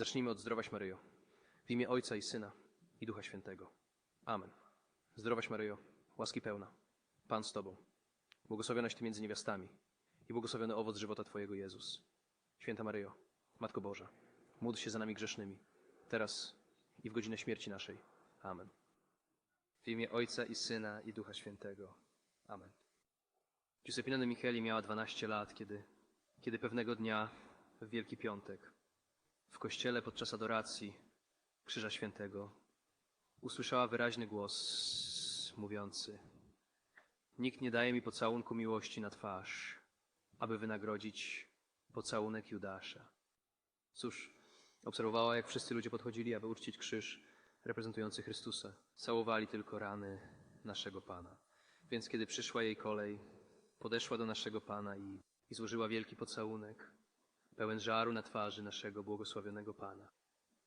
Zacznijmy od zdrowaś Maryjo. W imię Ojca i Syna i Ducha Świętego. Amen. Zdrowaś Maryjo, łaski pełna. Pan z Tobą. Błogosławionaś Ty między niewiastami i błogosławiony owoc żywota Twojego Jezus. Święta Maryjo, Matko Boża, módl się za nami grzesznymi, teraz i w godzinę śmierci naszej. Amen. W imię Ojca i Syna i Ducha Świętego. Amen. Giuseppina de Micheli miała 12 lat, kiedy, kiedy pewnego dnia w Wielki Piątek w kościele podczas adoracji Krzyża Świętego usłyszała wyraźny głos mówiący: Nikt nie daje mi pocałunku miłości na twarz, aby wynagrodzić pocałunek Judasza. Cóż, obserwowała, jak wszyscy ludzie podchodzili, aby uczcić krzyż reprezentujący Chrystusa. Całowali tylko rany naszego Pana. Więc kiedy przyszła jej kolej, podeszła do naszego Pana i, i złożyła wielki pocałunek, pełen żaru na twarzy naszego błogosławionego Pana.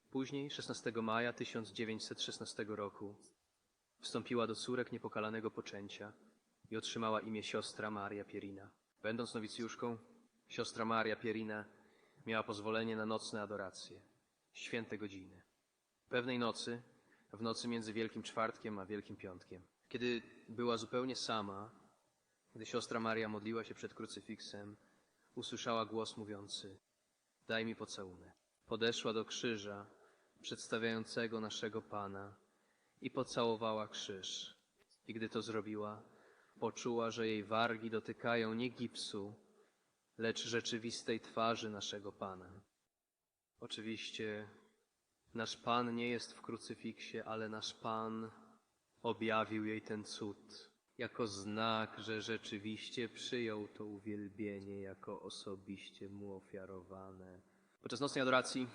Później, 16 maja 1916 roku, wstąpiła do córek niepokalanego poczęcia i otrzymała imię siostra Maria Pierina. Będąc nowicjuszką, siostra Maria Pierina miała pozwolenie na nocne adoracje, święte godziny. Pewnej nocy, w nocy między Wielkim Czwartkiem a Wielkim Piątkiem, kiedy była zupełnie sama, gdy siostra Maria modliła się przed krucyfiksem, usłyszała głos mówiący: Daj mi pocałunek. Podeszła do krzyża przedstawiającego naszego Pana i pocałowała krzyż. I gdy to zrobiła, poczuła, że jej wargi dotykają nie gipsu, lecz rzeczywistej twarzy naszego Pana. Oczywiście nasz Pan nie jest w krucyfiksie, ale nasz Pan objawił jej ten cud jako znak, że rzeczywiście przyjął to uwielbienie jako osobiście mu ofiarowane. Podczas nocnej adoracji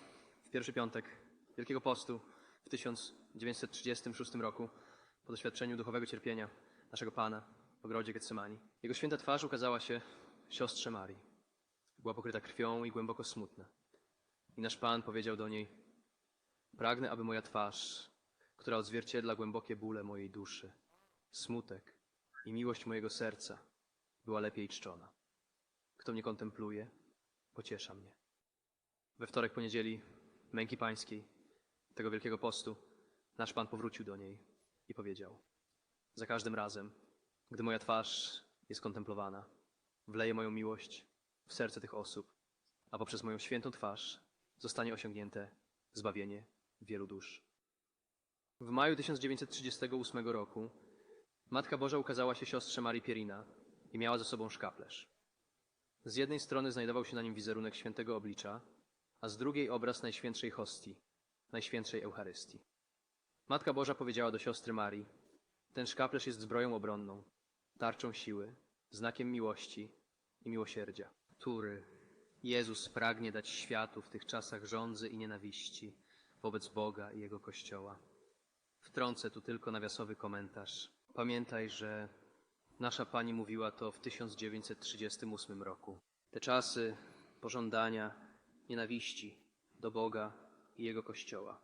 w pierwszy piątek Wielkiego Postu w 1936 roku po doświadczeniu duchowego cierpienia naszego Pana w ogrodzie Getsemani. Jego święta twarz ukazała się siostrze Marii. Była pokryta krwią i głęboko smutna. I nasz Pan powiedział do niej: Pragnę, aby moja twarz, która odzwierciedla głębokie bóle mojej duszy, smutek i miłość mojego serca, była lepiej czczona. Kto mnie kontempluje, pociesza mnie. We wtorek po niedzieli męki pańskiej, tego wielkiego postu, nasz Pan powrócił do niej i powiedział: Za każdym razem, gdy moja twarz jest kontemplowana, wleję moją miłość w serce tych osób, a poprzez moją świętą twarz zostanie osiągnięte zbawienie wielu dusz. W maju 1938 roku Matka Boża ukazała się siostrze Marii Pierina i miała ze sobą szkaplerz. Z jednej strony znajdował się na nim wizerunek świętego oblicza, a z drugiej obraz Najświętszej Hostii, Najświętszej Eucharystii. Matka Boża powiedziała do siostry Marii, ten szkaplerz jest zbroją obronną, tarczą siły, znakiem miłości i miłosierdzia, który Jezus pragnie dać światu w tych czasach żądzy i nienawiści wobec Boga i Jego Kościoła. Wtrącę tu tylko nawiasowy komentarz. Pamiętaj, że nasza Pani mówiła to w 1938 roku. Te czasy pożądania, nienawiści do Boga i Jego Kościoła.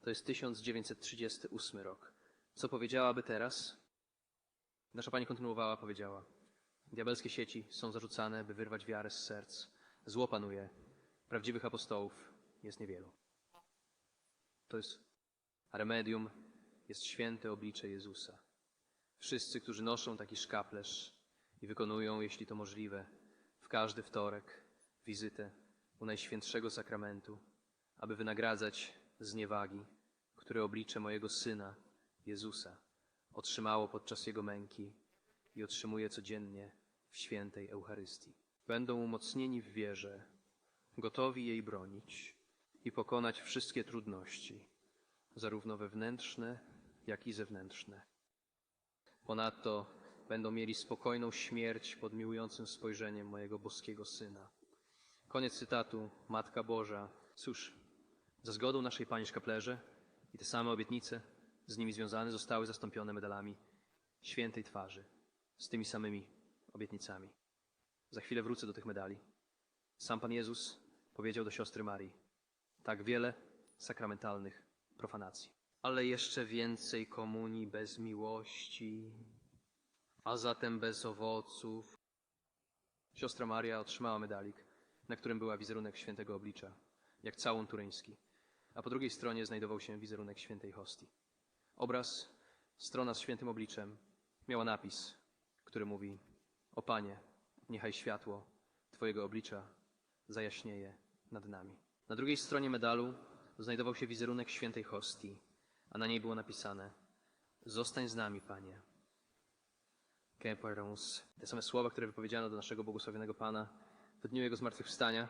To jest 1938 rok. Co powiedziałaby teraz? Nasza Pani kontynuowała, powiedziała: Diabelskie sieci są zarzucane, by wyrwać wiarę z serc. Zło panuje. Prawdziwych apostołów jest niewielu. To jest remedium jest święte oblicze Jezusa. Wszyscy, którzy noszą taki szkaplerz i wykonują, jeśli to możliwe, w każdy wtorek wizytę u Najświętszego Sakramentu, aby wynagradzać zniewagi, które oblicze mojego Syna, Jezusa, otrzymało podczas Jego męki i otrzymuje codziennie w świętej Eucharystii. Będą umocnieni w wierze, gotowi jej bronić i pokonać wszystkie trudności, zarówno wewnętrzne, jak i zewnętrzne. Ponadto będą mieli spokojną śmierć pod miłującym spojrzeniem mojego boskiego Syna. Koniec cytatu. Matka Boża. Cóż, za zgodą naszej Pani Szkaplerze i te same obietnice z nimi związane zostały zastąpione medalami świętej twarzy z tymi samymi obietnicami. Za chwilę wrócę do tych medali. Sam Pan Jezus powiedział do siostry Marii: Tak wiele sakramentalnych profanacji. Ale jeszcze więcej komunii bez miłości, a zatem bez owoców. Siostra Maria otrzymała medalik, na którym była wizerunek świętego oblicza, jak całun turyński. a po drugiej stronie znajdował się wizerunek świętej hostii. Obraz, strona z świętym obliczem, miała napis, który mówi: O Panie, niechaj światło Twojego oblicza zajaśnieje nad nami. Na drugiej stronie medalu znajdował się wizerunek świętej hostii, a na niej było napisane: Zostań z nami, Panie. Kemperons. Te same słowa, które wypowiedziano do naszego błogosławionego Pana w dniu Jego zmartwychwstania,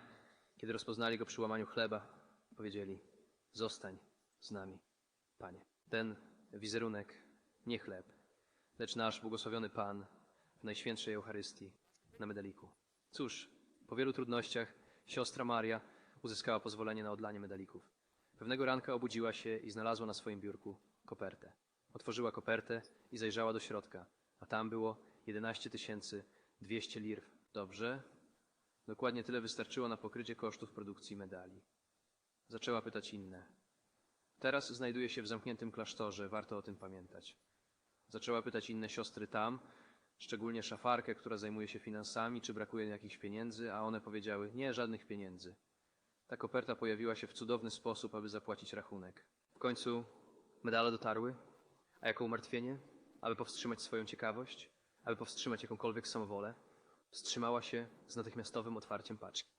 kiedy rozpoznali Go przy łamaniu chleba, powiedzieli: Zostań z nami, Panie. Ten wizerunek, nie chleb, lecz nasz błogosławiony Pan w Najświętszej Eucharystii na medaliku. Cóż, po wielu trudnościach siostra Maria uzyskała pozwolenie na odlanie medalików. Pewnego ranka obudziła się i znalazła na swoim biurku kopertę. Otworzyła kopertę i zajrzała do środka, a tam było 11 200 lirw. Dobrze. Dokładnie tyle wystarczyło na pokrycie kosztów produkcji medali. Zaczęła pytać inne. Teraz znajduje się w zamkniętym klasztorze, warto o tym pamiętać. Zaczęła pytać inne siostry tam, szczególnie szafarkę, która zajmuje się finansami, czy brakuje jakichś pieniędzy, a one powiedziały: Nie, żadnych pieniędzy. Ta koperta pojawiła się w cudowny sposób, aby zapłacić rachunek. W końcu medale dotarły, a jako umartwienie, aby powstrzymać swoją ciekawość, aby powstrzymać jakąkolwiek samowolę, wstrzymała się z natychmiastowym otwarciem paczki.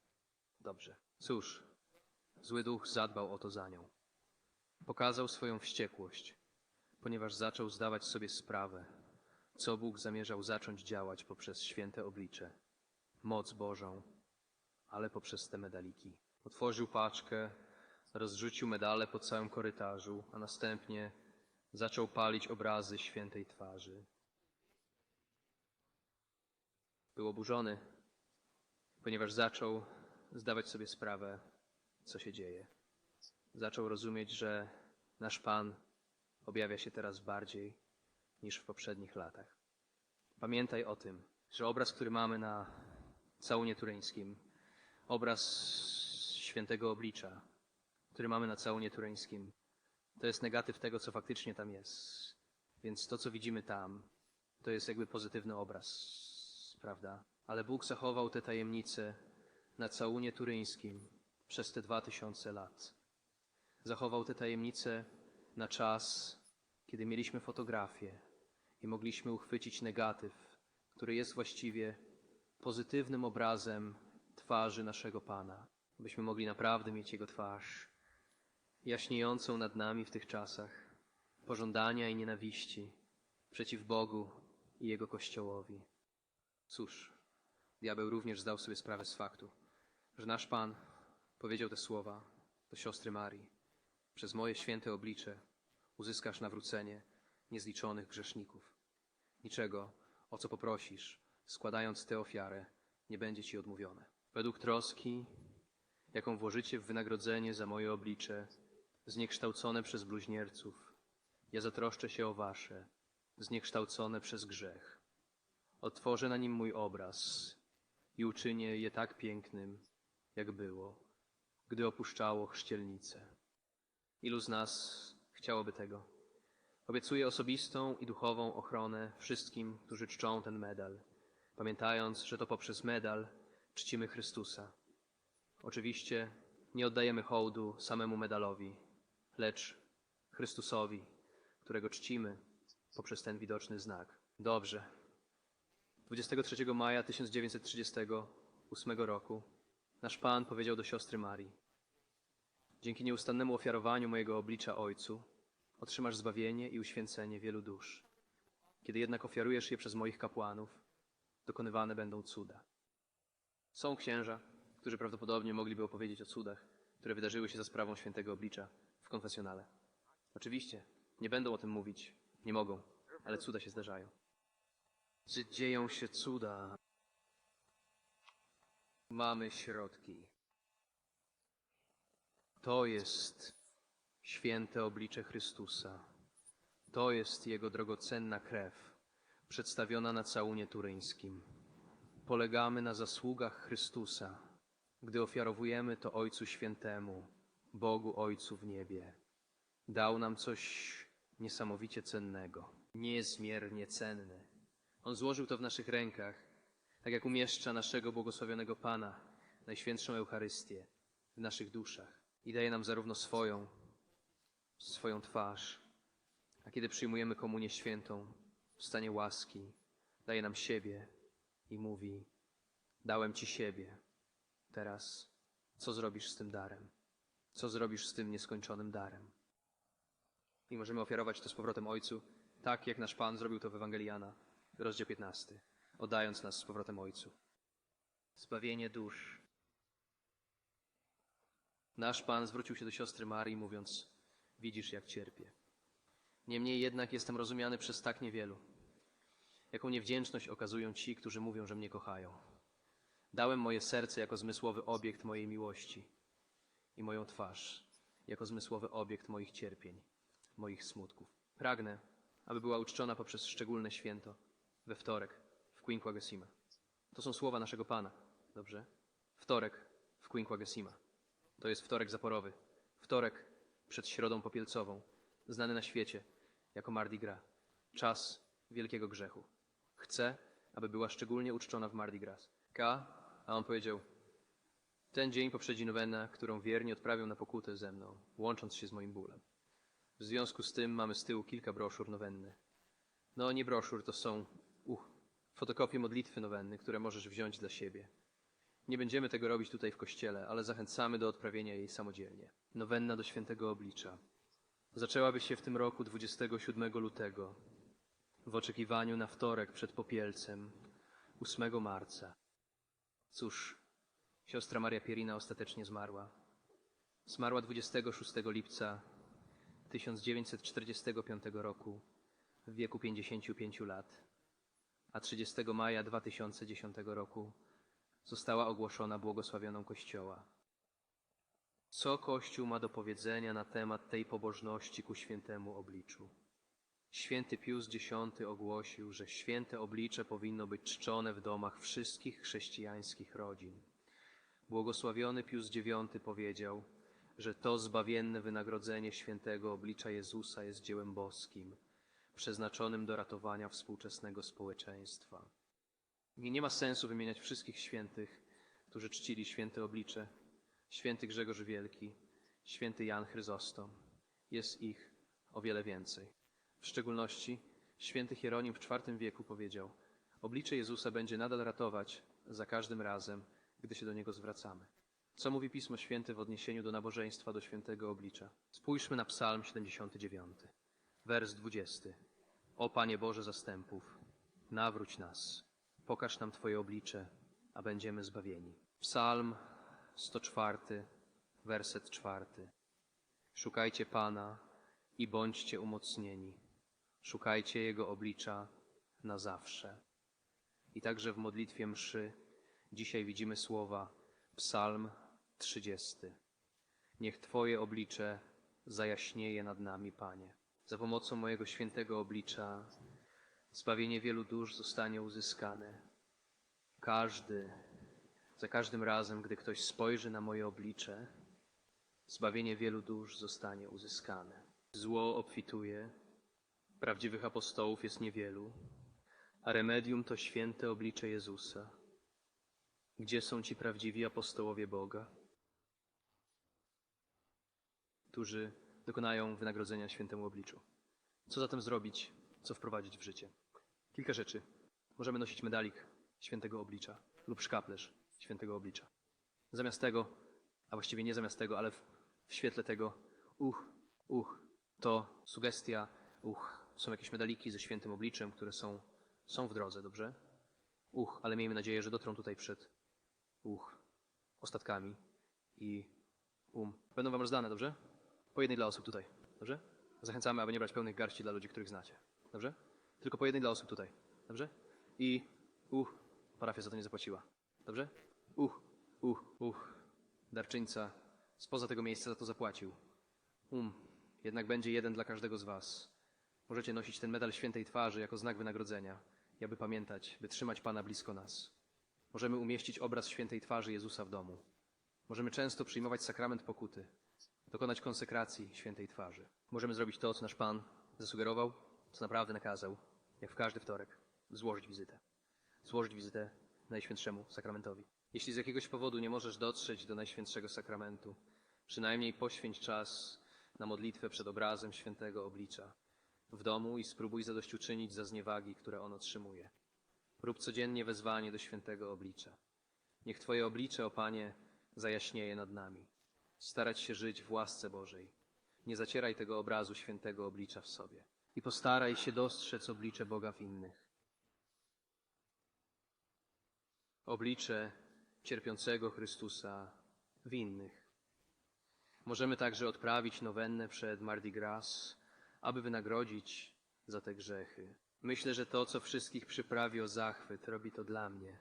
Dobrze. Cóż, zły duch zadbał o to za nią. Pokazał swoją wściekłość, ponieważ zaczął zdawać sobie sprawę, co Bóg zamierzał zacząć działać poprzez święte oblicze, moc Bożą, ale poprzez te medaliki. Otworzył paczkę, rozrzucił medale po całym korytarzu, a następnie zaczął palić obrazy świętej twarzy. Był oburzony, ponieważ zaczął zdawać sobie sprawę, co się dzieje. Zaczął rozumieć, że nasz Pan objawia się teraz bardziej niż w poprzednich latach. Pamiętaj o tym, że obraz, który mamy na całunie tureńskim, obraz świętego oblicza, który mamy na całunie tureńskim, to jest negatyw tego, co faktycznie tam jest. Więc to, co widzimy tam, to jest jakby pozytywny obraz, prawda? Ale Bóg zachował te tajemnice na całunie turyńskim przez te dwa tysiące lat. Zachował te tajemnice na czas, kiedy mieliśmy fotografię i mogliśmy uchwycić negatyw, który jest właściwie pozytywnym obrazem twarzy naszego Pana, byśmy mogli naprawdę mieć Jego twarz jaśniejącą nad nami w tych czasach pożądania i nienawiści przeciw Bogu i Jego Kościołowi. Cóż, diabeł również zdał sobie sprawę z faktu, że nasz Pan powiedział te słowa do siostry Marii. Przez moje święte oblicze uzyskasz nawrócenie niezliczonych grzeszników. Niczego, o co poprosisz, składając tę ofiarę, nie będzie ci odmówione. Według troski, jaką włożycie w wynagrodzenie za moje oblicze, zniekształcone przez bluźnierców, ja zatroszczę się o wasze, zniekształcone przez grzech. Otworzę na nim mój obraz i uczynię je tak pięknym, jak było, gdy opuszczało chrzcielnicę. Ilu z nas chciałoby tego? Obiecuję osobistą i duchową ochronę wszystkim, którzy czczą ten medal, pamiętając, że to poprzez medal czcimy Chrystusa. Oczywiście nie oddajemy hołdu samemu medalowi, lecz Chrystusowi, którego czcimy poprzez ten widoczny znak. Dobrze. 23 maja 1938 roku nasz Pan powiedział do siostry Marii: Dzięki nieustannemu ofiarowaniu mojego oblicza Ojcu otrzymasz zbawienie i uświęcenie wielu dusz. Kiedy jednak ofiarujesz je przez moich kapłanów, dokonywane będą cuda. Są księża, którzy prawdopodobnie mogliby opowiedzieć o cudach, które wydarzyły się za sprawą świętego oblicza w konfesjonale. Oczywiście, nie będą o tym mówić, nie mogą, ale cuda się zdarzają. Czy dzieją się cuda? Mamy środki. To jest święte oblicze Chrystusa. To jest Jego drogocenna krew, przedstawiona na całunie turyńskim. Polegamy na zasługach Chrystusa, gdy ofiarowujemy to Ojcu Świętemu, Bogu Ojcu w niebie. Dał nam coś niesamowicie cennego, niezmiernie cenne. On złożył to w naszych rękach, tak jak umieszcza naszego błogosławionego Pana, Najświętszą Eucharystię w naszych duszach. i daje nam zarówno swoją, swoją twarz, a kiedy przyjmujemy komunię świętą w stanie łaski, daje nam siebie i mówi: Dałem ci siebie. Teraz co zrobisz z tym darem? Co zrobisz z tym nieskończonym darem? I możemy ofiarować to z powrotem Ojcu, tak jak nasz Pan zrobił to w Ewangelii Jana, rozdział 15, oddając nas z powrotem Ojcu. Zbawienie dusz. Nasz Pan zwrócił się do siostry Marii, mówiąc: Widzisz, jak cierpię. Niemniej jednak jestem rozumiany przez tak niewielu. Jaką niewdzięczność okazują ci, którzy mówią, że mnie kochają. Dałem moje serce jako zmysłowy obiekt mojej miłości i moją twarz jako zmysłowy obiekt moich cierpień, moich smutków. Pragnę, aby była uczczona poprzez szczególne święto we wtorek w Quinquagesima. To są słowa naszego Pana, dobrze? Wtorek w Quinquagesima. To jest wtorek zaporowy. Wtorek przed Środą Popielcową, znany na świecie jako Mardi Gras. Czas wielkiego grzechu. Chcę, aby była szczególnie uczczona w Mardi Gras. K, a on powiedział, ten dzień poprzedzi nowena, którą wierni odprawią na pokutę ze mną, łącząc się z moim bólem. W związku z tym mamy z tyłu kilka broszur nowenny. No, nie broszur, to są uch, fotokopie modlitwy nowenny, które możesz wziąć dla siebie. Nie będziemy tego robić tutaj w kościele, ale zachęcamy do odprawienia jej samodzielnie. Nowenna do świętego oblicza. Zaczęłaby się w tym roku 27 lutego, w oczekiwaniu na wtorek przed Popielcem, 8 marca. Cóż, siostra Maria Pierina ostatecznie zmarła. Zmarła 26 lipca 1945 roku w wieku 55 lat, a 30 maja 2010 roku została ogłoszona błogosławioną Kościoła. Co Kościół ma do powiedzenia na temat tej pobożności ku świętemu obliczu? Święty Pius X ogłosił, że święte oblicze powinno być czczone w domach wszystkich chrześcijańskich rodzin. Błogosławiony Pius IX powiedział, że to zbawienne wynagrodzenie świętego oblicza Jezusa jest dziełem boskim, przeznaczonym do ratowania współczesnego społeczeństwa. Nie, nie ma sensu wymieniać wszystkich świętych, którzy czcili święte oblicze. Święty Grzegorz Wielki, święty Jan Chryzostom. Jest ich o wiele więcej. W szczególności święty Hieronim w IV wieku powiedział: Oblicze Jezusa będzie nadal ratować za każdym razem, gdy się do niego zwracamy. Co mówi Pismo Święte w odniesieniu do nabożeństwa do świętego oblicza? Spójrzmy na Psalm 79, wers 20. O Panie Boże zastępów, nawróć nas, pokaż nam Twoje oblicze, a będziemy zbawieni. Psalm 104, werset 4. Szukajcie Pana i bądźcie umocnieni. Szukajcie Jego oblicza na zawsze. I także w modlitwie mszy dzisiaj widzimy słowa Psalm 30. Niech Twoje oblicze zajaśnieje nad nami, Panie. Za pomocą mojego świętego oblicza zbawienie wielu dusz zostanie uzyskane. Każdy, za każdym razem, gdy ktoś spojrzy na moje oblicze, zbawienie wielu dusz zostanie uzyskane. Zło obfituje, prawdziwych apostołów jest niewielu, a remedium to święte oblicze Jezusa. Gdzie są ci prawdziwi apostołowie Boga, którzy dokonają wynagrodzenia świętemu obliczu? Co zatem zrobić, co wprowadzić w życie? Kilka rzeczy. Możemy nosić medalik świętego oblicza lub szkaplerz świętego oblicza. Zamiast tego, a właściwie nie zamiast tego, ale w, w świetle tego, uch, uch, to sugestia, uch, są jakieś medaliki ze świętym obliczem, które są, są w drodze, dobrze? Uch, ale miejmy nadzieję, że dotrą tutaj przed uch ostatkami i um. Będą wam rozdane, dobrze? Po jednej dla osób tutaj, dobrze? Zachęcamy, aby nie brać pełnych garści dla ludzi, których znacie, dobrze? Tylko po jednej dla osób tutaj, dobrze? I uch, parafia za to nie zapłaciła, dobrze? Uch, uch, uch, darczyńca spoza tego miejsca za to zapłacił. Um, jednak będzie jeden dla każdego z was. Możecie nosić ten medal świętej twarzy jako znak wynagrodzenia, i aby pamiętać, by trzymać Pana blisko nas. Możemy umieścić obraz świętej twarzy Jezusa w domu. Możemy często przyjmować sakrament pokuty, dokonać konsekracji świętej twarzy. Możemy zrobić to, co nasz Pan zasugerował, co naprawdę nakazał, jak w każdy wtorek, złożyć wizytę. Złożyć wizytę Najświętszemu Sakramentowi. Jeśli z jakiegoś powodu nie możesz dotrzeć do Najświętszego Sakramentu, Przynajmniej poświęć czas na modlitwę przed obrazem świętego oblicza w domu i spróbuj zadośćuczynić za zniewagi, które on otrzymuje. Rób codziennie wezwanie do świętego oblicza. Niech Twoje oblicze, o Panie, zajaśnieje nad nami. Starać się żyć w łasce Bożej. Nie zacieraj tego obrazu świętego oblicza w sobie. I postaraj się dostrzec oblicze Boga w innych. Oblicze cierpiącego Chrystusa w innych. Możemy także odprawić nowennę przed Mardi Gras, aby wynagrodzić za te grzechy. Myślę, że to, co wszystkich przyprawi o zachwyt, robi to dla mnie.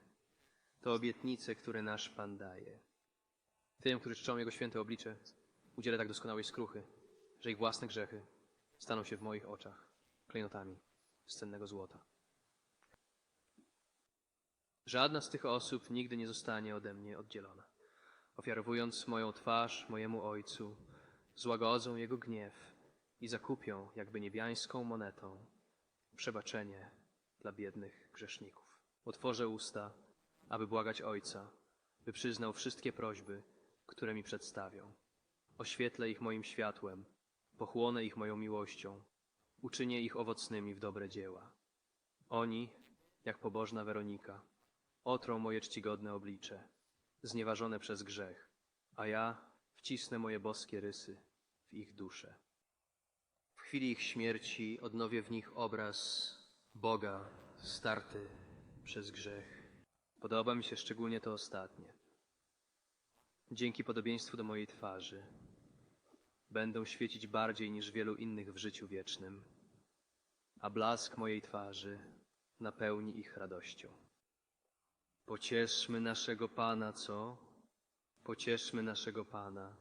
To obietnice, które nasz Pan daje. Tym, którzy czczą Jego święte oblicze, udzielę tak doskonałej skruchy, że ich własne grzechy staną się w moich oczach klejnotami z cennego złota. Żadna z tych osób nigdy nie zostanie ode mnie oddzielona. Ofiarowując moją twarz mojemu Ojcu, złagodzą Jego gniew i zakupią, jakby niebiańską monetą, przebaczenie dla biednych grzeszników. Otworzę usta, aby błagać Ojca, by przyznał wszystkie prośby, które mi przedstawią. Oświetlę ich moim światłem, pochłonę ich moją miłością, uczynię ich owocnymi w dobre dzieła. Oni, jak pobożna Weronika, otrą moje czcigodne oblicze, znieważone przez grzech, a ja wcisnę moje boskie rysy w ich dusze. Chwili ich śmierci odnowię w nich obraz Boga starty przez grzech. Podoba mi się szczególnie to ostatnie. Dzięki podobieństwu do mojej twarzy będą świecić bardziej niż wielu innych w życiu wiecznym, a blask mojej twarzy napełni ich radością. Pocieszmy naszego Pana, co? Pocieszmy naszego Pana.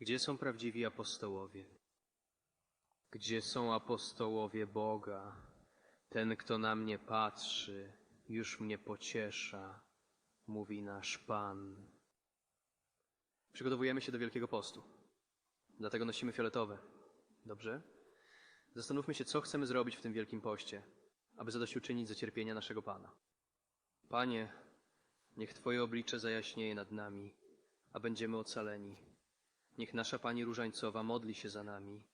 Gdzie są prawdziwi apostołowie? Gdzie są apostołowie Boga? Ten, kto na mnie patrzy, już mnie pociesza, mówi nasz Pan. Przygotowujemy się do Wielkiego Postu. Dlatego nosimy fioletowe. Dobrze? Zastanówmy się, co chcemy zrobić w tym Wielkim Poście, aby zadośćuczynić za cierpienia naszego Pana. Panie, niech Twoje oblicze zajaśnieje nad nami, a będziemy ocaleni. Niech nasza Pani Różańcowa modli się za nami